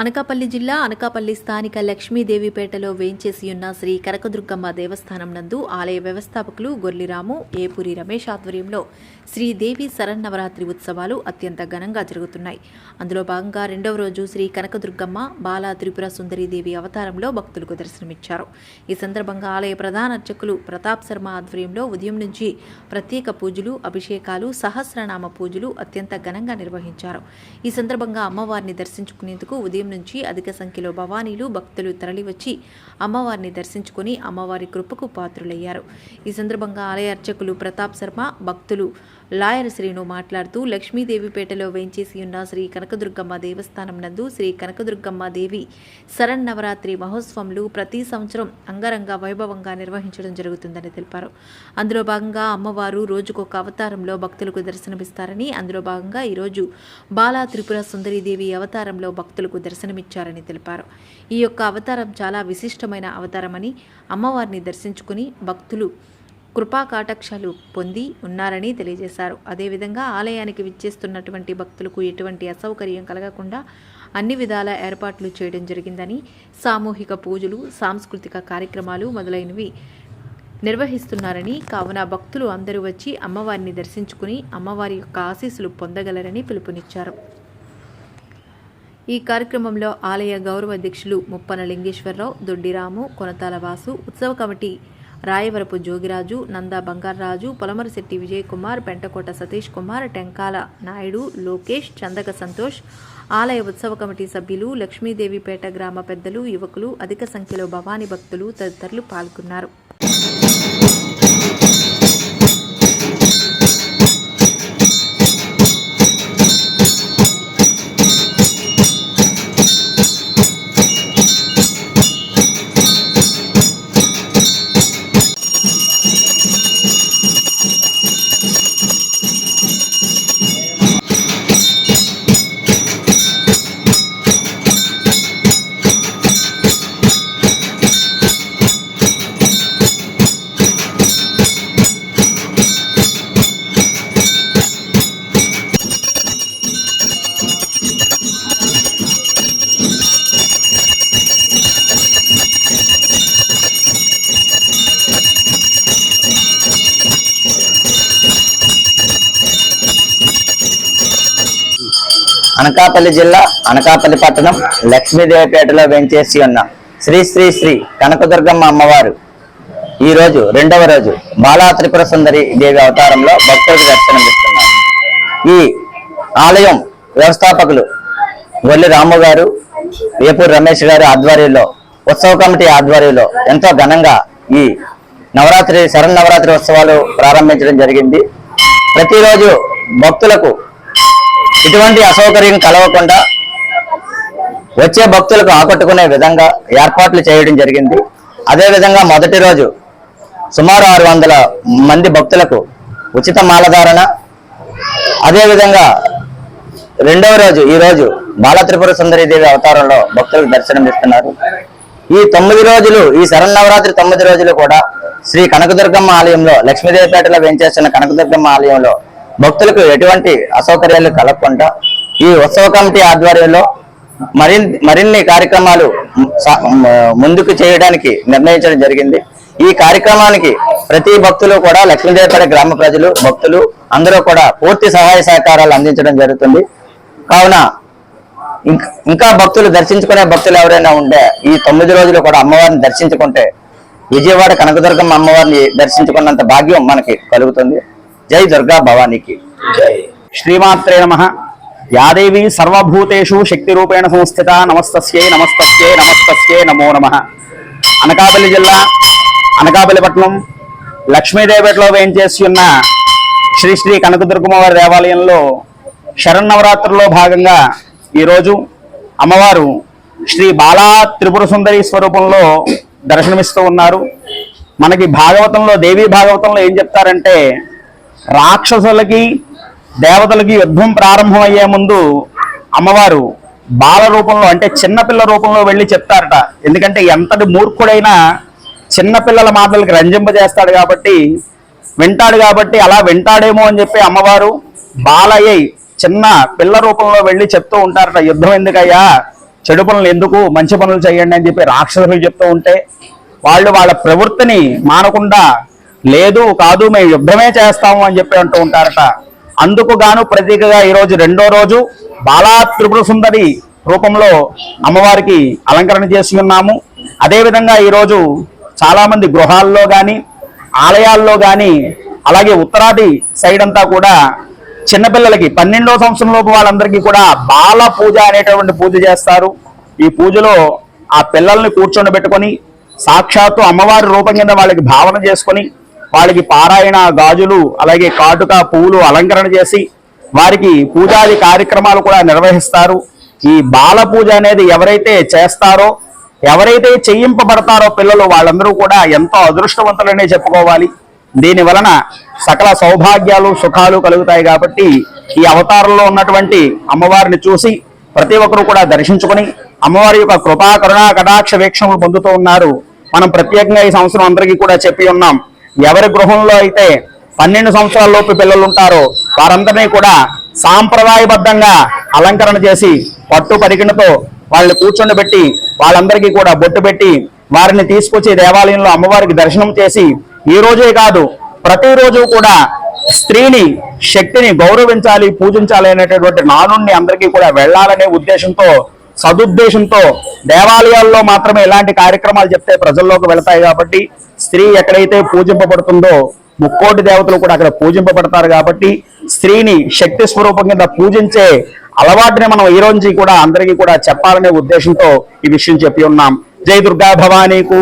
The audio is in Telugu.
అనకాపల్లి జిల్లా అనకాపల్లి స్థానిక లక్ష్మీదేవిపేటలో వేయించేసియున్న ఉన్న శ్రీ కనకదుర్గమ్మ దేవస్థానం నందు ఆలయ వ్యవస్థాపకులు గొర్లిరాము ఏపూరి రమేష్ ఆధ్వర్యంలో శ్రీదేవి శరన్నవరాత్రి ఉత్సవాలు అత్యంత ఘనంగా జరుగుతున్నాయి. అందులో భాగంగా రెండవ రోజు శ్రీ కనకదుర్గమ్మ బాలా త్రిపుర సుందరీదేవి అవతారంలో భక్తులకు దర్శనమిచ్చారు. ఈ సందర్భంగా ఆలయ ప్రధాన అర్చకులు ప్రతాప్ శర్మ ఆధ్వర్యంలో ఉదయం నుంచి ప్రత్యేక పూజలు అభిషేకాలు సహస్రనామ పూజలు అత్యంత ఘనంగా నిర్వహించారు. ఈ సందర్భంగా అమ్మవారిని దర్శించుకునేందుకు ఉదయం నుంచి అధిక సంఖ్యలో భవానీలు భక్తులు తరలివచ్చి అమ్మవారిని దర్శించుకుని అమ్మవారి కృపకు పాత్రులయ్యారు. ఈ సందర్భంగా ఆలయ అర్చకులు ప్రతాప్ శర్మ భక్తులు లాయర్ శ్రీను మాట్లాడుతూ లక్ష్మీదేవిపేటలో వేంచేసి ఉన్న శ్రీ కనకదుర్గమ్మ దేవస్థానం నందు శ్రీ కనకదుర్గమ్మ దేవి శరన్నవరాత్రి మహోత్సవంలు ప్రతి సంవత్సరం అంగరంగ వైభవంగా నిర్వహించడం జరుగుతుందని తెలిపారు. అందులో భాగంగా అమ్మవారు రోజుకొక అవతారంలో భక్తులకు దర్శనమిస్తారని అందులో భాగంగా ఈరోజు బాలా త్రిపుర సుందరీదేవి అవతారంలో భక్తులకు దర్శనమిచ్చారని తెలిపారు. ఈ యొక్క అవతారం చాలా విశిష్టమైన అవతారమని అమ్మవారిని దర్శించుకుని భక్తులు కృపా కాటాక్షాలు పొంది ఉన్నారని తెలియజేశారు. అదేవిధంగా ఆలయానికి విచ్చేస్తున్నటువంటి భక్తులకు ఎటువంటి అసౌకర్యం కలగకుండా అన్ని విధాల ఏర్పాట్లు చేయడం జరిగిందని సామూహిక పూజలు సాంస్కృతిక కార్యక్రమాలు మొదలైనవి నిర్వహిస్తున్నారని కావున భక్తులు అందరూ వచ్చి అమ్మవారిని దర్శించుకుని అమ్మవారి యొక్క ఆశీస్సులు పొందగలరని పిలుపునిచ్చారు. ఈ కార్యక్రమంలో ఆలయ గౌరవ అధ్యక్షులు ముప్పన లింగేశ్వరరావు దొడ్డిరాము కొనతాల వాసు ఉత్సవ కమిటీ రాయవరపు జోగిరాజు నందా బంగారాజు పొలమరశెట్టి విజయ్ కుమార్ పెంటకోట సతీష్ కుమార్ టెంకాల నాయుడు లోకేష్ చందక సంతోష్ ఆలయ ఉత్సవ కమిటీ సభ్యులు లక్ష్మీదేవిపేట గ్రామ పెద్దలు యువకులు అధిక సంఖ్యలో భవానీ భక్తులు తదితరులు పాల్గొన్నారు. అనకాపల్లి జిల్లా అనకాపల్లి పట్టణం లక్ష్మీదేవిపేటలో వెంచేసి ఉన్న శ్రీ శ్రీ శ్రీ కనకదుర్గమ్మ అమ్మవారు. ఈ రోజు రెండవ రోజు బాలా త్రిపుర సుందరి దేవి అవతారంలో భక్తులకు దర్శనమిస్తున్నారు ఈ ఆలయం వ్యవస్థాపకులు వల్లి రాము గారు వేపూరి రమేష్ గారి ఆధ్వర్యంలో ఉత్సవ కమిటీ ఆధ్వర్యంలో ఎంతో ఘనంగా ఈ నవరాత్రి శరణ్ నవరాత్రి ఉత్సవాలు ప్రారంభించడం జరిగింది. ప్రతిరోజు భక్తులకు ఇటువంటి అసౌకర్యం కలవకుండా వచ్చే భక్తులకు ఆకట్టుకునే విధంగా ఏర్పాట్లు చేయడం జరిగింది. అదే విధంగా మొదటి రోజు సుమారు ఆరు వందల మంది భక్తులకు ఉచిత మాలధారణ. అదే విధంగా రెండవ రోజు ఈ రోజు సుందరీదేవి అవతారంలో భక్తులకు దర్శనం ఇస్తున్నారు. ఈ తొమ్మిది రోజులు ఈ శరన్నవరాత్రి తొమ్మిది రోజులు కూడా శ్రీ కనకదుర్గమ్మ ఆలయంలో లక్ష్మీదేవిపేటలో వేయించేస్తున్న కనకదుర్గమ్మ ఆలయంలో భక్తులకు ఎటువంటి అసౌకర్యాలు కలగకుండా ఈ ఉత్సవ కమిటీ ఆధ్వర్యంలో మరిన్ని మరిన్ని కార్యక్రమాలు ముందుకు చేయడానికి నిర్ణయించడం జరిగింది. ఈ కార్యక్రమానికి ప్రతి భక్తులు కూడా లక్ష్మీదేవపేట గ్రామ ప్రజలు భక్తులు అందరూ కూడా పూర్తి సహాయ సహకారాలు అందించడం జరుగుతుంది. కావున ఇంకా భక్తులు దర్శించుకునే భక్తులు ఎవరైనా ఉంటే ఈ తొమ్మిది రోజులు కూడా అమ్మవారిని దర్శించుకుంటే విజయవాడ కనకదుర్గమ్మ అమ్మవారిని దర్శించుకున్నంత భాగ్యం మనకి కలుగుతుంది. జై దుర్గా భవానీకి. శ్రీమాత్రే నమ. యాదేవి సర్వభూతేషు శక్తి రూపేణ సంస్థిత నమస్తస్యై నమస్తస్యై నమస్తస్యై నమో నమ. అనకాపల్లి జిల్లా అనకాపల్లి పట్టణం లక్ష్మీదేవిపేటలో వేయించేసి ఉన్న శ్రీ శ్రీ కనకదుర్గమ్మవారి దేవాలయంలో శరన్నవరాత్రుల్లో భాగంగా ఈరోజు అమ్మవారు శ్రీ బాలా త్రిపుర సుందరి స్వరూపంలో దర్శనమిస్తూ ఉన్నారు. మనకి భాగవతంలో దేవీ భాగవతంలో ఏం చెప్తారంటే రాక్షసులకి దేవతలకి యుద్ధం ప్రారంభమయ్యే ముందు అమ్మవారు బాల రూపంలో అంటే చిన్నపిల్ల రూపంలో వెళ్ళి చెప్తారట. ఎందుకంటే ఎంతటి మూర్ఖుడైనా చిన్నపిల్లల మాటలకు రంజింపజేస్తాడు కాబట్టి వింటాడు కాబట్టి అలా వింటాడేమో అని చెప్పి అమ్మవారు బాలయ్య చిన్న పిల్ల రూపంలో వెళ్ళి చెప్తూ ఉంటారట. యుద్ధం ఎందుకయ్యా? చెడు పనులు ఎందుకు? మంచి పనులు చేయండి అని చెప్పి రాక్షసులు చెప్తూ ఉంటే వాళ్ళు వాళ్ళ ప్రవృత్తిని మానకుండా లేదు కాదు మేము యుద్ధమే చేస్తాము అని చెప్పి అంటూ ఉంటారట. అందుకు గాను ప్రతీకగా ఈరోజు రెండో రోజు బాలా త్రిపుర సుందరి రూపంలో అమ్మవారికి అలంకరణ చేసి ఉన్నాము. అదేవిధంగా ఈరోజు చాలామంది గృహాల్లో కానీ ఆలయాల్లో కానీ అలాగే ఉత్తరాది సైడ్ అంతా కూడా చిన్నపిల్లలకి పన్నెండో సంవత్సరంలోపు వాళ్ళందరికీ కూడా బాల పూజ అనేటువంటి పూజ చేస్తారు. ఈ పూజలో ఆ పిల్లల్ని కూర్చొని పెట్టుకొని సాక్షాత్తు అమ్మవారి రూపం కింద వాళ్ళకి భావన చేసుకొని వాళ్ళకి పారాయణ గాజులు అలాగే కాటుక పువ్వులు అలంకరణ చేసి వారికి పూజాది కార్యక్రమాలు కూడా నిర్వహిస్తారు. ఈ బాల పూజ అనేది ఎవరైతే చేస్తారో ఎవరైతే చేయింపబడతారో పిల్లలు వాళ్ళందరూ కూడా ఎంతో అదృష్టవంతులనే చెప్పుకోవాలి. దీని వలన సకల సౌభాగ్యాలు సుఖాలు కలుగుతాయి కాబట్టి ఈ అవతారంలో ఉన్నటువంటి అమ్మవారిని చూసి ప్రతి ఒక్కరూ కూడా దర్శించుకొని అమ్మవారి యొక్క కృపా కరుణా కటాక్ష వీక్షణలు పొందుతూ ఉన్నారు. మనం ప్రత్యేకంగా ఈ సంవత్సరం అందరికీ కూడా చెప్పి ఉన్నాం. ఎవరి గృహంలో అయితే పన్నెండు సంవత్సరాల లోపు పిల్లలు ఉంటారో వారందరినీ కూడా సాంప్రదాయబద్ధంగా అలంకరణ చేసి పట్టు పరిగణతో వాళ్ళని కూర్చొని వాళ్ళందరికీ కూడా బొట్టు పెట్టి వారిని తీసుకొచ్చి దేవాలయంలో అమ్మవారికి దర్శనం చేసి ఈ రోజే కాదు ప్రతిరోజు కూడా స్త్రీని శక్తిని గౌరవించాలి పూజించాలి అనేటటువంటి నానుణ్ణి అందరికీ కూడా వెళ్ళాలనే ఉద్దేశంతో సదుద్దేశంతో దేవాలయాల్లో మాత్రమే ఇలాంటి కార్యక్రమాలు చెప్తే ప్రజల్లోకి వెళతాయి కాబట్టి స్త్రీ ఎక్కడైతే పూజింపబడుతుందో ముక్కోటి దేవతలు కూడా అక్కడ పూజింపబడతారు కాబట్టి స్త్రీని శక్తి స్వరూపం కింద పూజించే అలవాటుని మనం ఈ రోజు కూడా అందరికీ కూడా చెప్పాలనే ఉద్దేశంతో ఈ విషయం చెప్పి ఉన్నాం. జై దుర్గా భవానీకు.